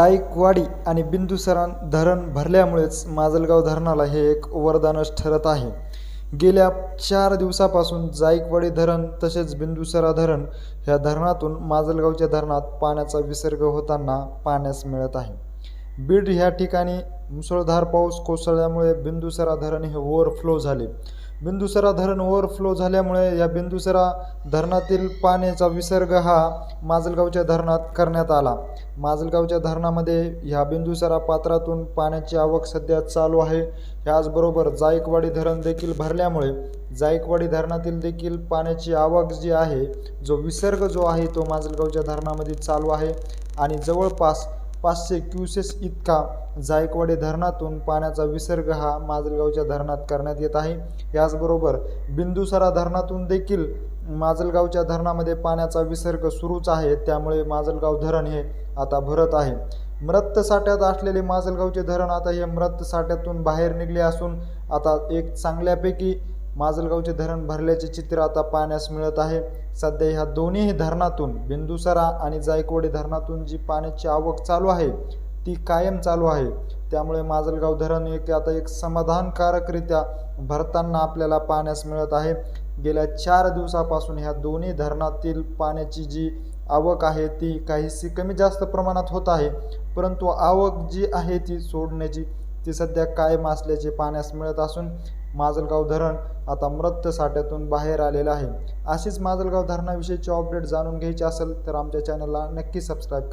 जायकवाडी आणि बिंदुसरण धरण भरल्यामुळेच माजलगाव धरणाला हे एक वरदानच ठरत आहे. गेल्या चार दिवसापासून जायकवाडी धरण तसेच बिंदुसरा धरण ह्या धरणातून माजलगावच्या धरणात पाण्याचा विसर्ग होताना पाण्यास मिळत आहे. बीड ह्या ठिकाणी मुसळधार पाऊस कोसळल्यामुळे बिंदुसरा धरण हे ओव्हरफ्लो झाले. बिंदुसरा धरण ओव्हरफ्लो झाल्यामुळे या बिंदुसरा धरणातील पाण्याचा विसर्ग हा माजलगावच्या धरणात करण्यात आला. माजलगावच्या धरणामध्ये ह्या बिंदुसरा पात्रातून पाण्याची आवक सध्या चालू आहे. याचबरोबर जायकवाडी धरण देखील भरल्यामुळे जायकवाडी धरणातील देखील पाण्याची आवक जी आहे जो विसर्ग जो आहे तो माजलगावच्या धरणामध्ये चालू आहे. आणि जवळपास पाचशे क्युसेस इतका जायकवाडी धरणातून पाण्याचा विसर्ग हा माजलगावच्या धरणात करण्यात येत आहे. याचबरोबर बिंदुसरा धरणातून देखील माजलगावच्या धरणामध्ये पाण्याचा विसर्ग सुरूच आहे. त्यामुळे माजलगाव धरण हे आता भरत आहे. मृत साठ्यात असलेले माजलगावचे धरण आता हे मृत साठ्यातून बाहेर निघले असून आता एक चांगल्यापैकी माजलगावचे धरण भरल्याचे चित्र आता पाहण्यास मिळत आहे. सध्या ह्या दोन्ही धरणातून बिंदुसरा आणि जायकवाडी धरणातून जी पाण्याची आवक चालू आहे ती कायम चालू आहे. त्यामुळे माजलगाव धरण एक आता एक समाधानकारकरित्या भरताना आपल्याला पाहण्यास मिळत आहे. गेल्या चार दिवसापासून ह्या दोन्ही धरणातील पाण्याची जी आवक आहे ती काहीशी कमी जास्त प्रमाणात होत आहे. परंतु आवक जी आहे ती सोडण्याची ती सध्या कायम असल्याचे पाहण्यास मिळत असून माजलगाव धरण आता मृत साठ्यातून बाहेर आलेलं आहे. अशीच माजलगाव धरणाविषयीची अपडेट जाणून घ्यायची असेल तर आमच्या चॅनलला नक्की सबस्क्राईब